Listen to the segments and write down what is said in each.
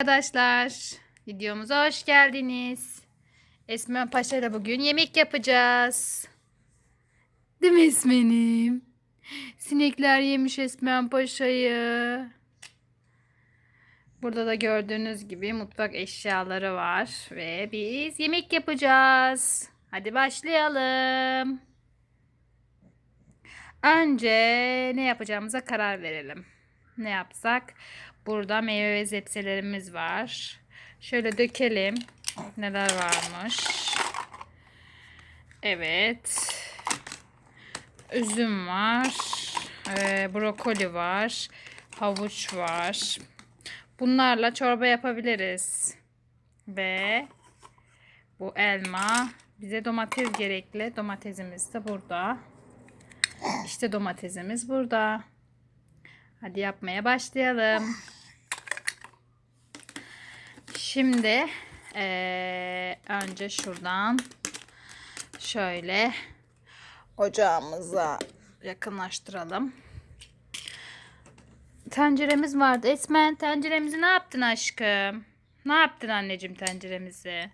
Arkadaşlar videomuza hoş geldiniz. Esma Paşa ile bugün yemek yapacağız. Değil mi Esmen'im? Sinekler yemiş Esmen Paşa'yı. Burada da gördüğünüz gibi mutfak eşyaları var ve biz yemek yapacağız. Hadi başlayalım. Önce ne yapacağımıza karar verelim. Ne yapsak? Burada meyve ve zepselerimiz var. Şöyle dökelim. Neler varmış. Evet. Üzüm var. Ee, brokoli var. Havuç var. Bunlarla çorba yapabiliriz. Ve bu elma. Bize domates gerekli. Domatesimiz de burada. İşte domatesimiz burada. Hadi yapmaya başlayalım. Şimdi eee, önce şuradan şöyle ocağımıza yakınlaştıralım. Tenceremiz vardı. Esmen tenceremizi ne yaptın aşkım? Ne yaptın anneciğim tenceremizi?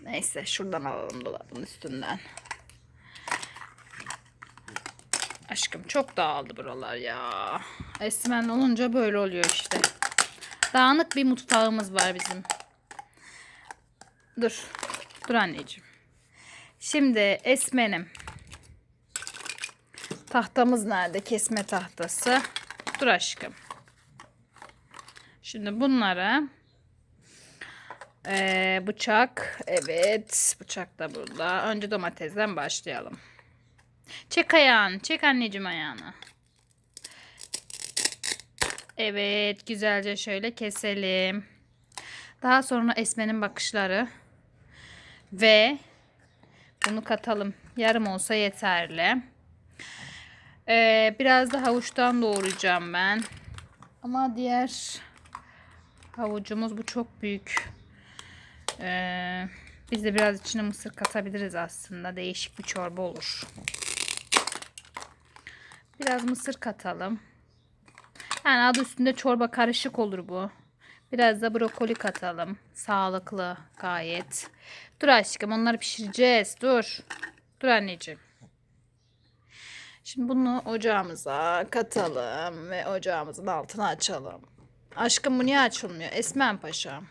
Neyse şuradan alalım dolabın üstünden. Aşkım çok dağıldı buralar ya. Esmen olunca böyle oluyor işte. Dağınık bir mutfağımız var bizim. Dur. Dur anneciğim. Şimdi Esmen'im. Tahtamız nerede? Kesme tahtası. Dur aşkım. Şimdi bunları eee, bıçak. Evet. Bıçak da burada. Önce domatesden başlayalım. Çek ayağını. Çek anneciğim ayağını. Evet. Güzelce şöyle keselim. Daha sonra Esme'nin bakışları. Ve bunu katalım. Yarım olsa yeterli. Ee, biraz da havuçtan doğrayacağım ben. Ama diğer havucumuz bu çok büyük. Ee, biz de biraz içine mısır katabiliriz aslında. Değişik bir çorba olur. Biraz mısır katalım. Yani adı üstünde çorba karışık olur bu. Biraz da brokoli katalım. Sağlıklı gayet. Dur aşkım onları pişireceğiz. Dur. Dur anneciğim. Şimdi bunu ocağımıza katalım ve ocağımızın altını açalım. Aşkım bu niye açılmıyor? Esmen Paşa.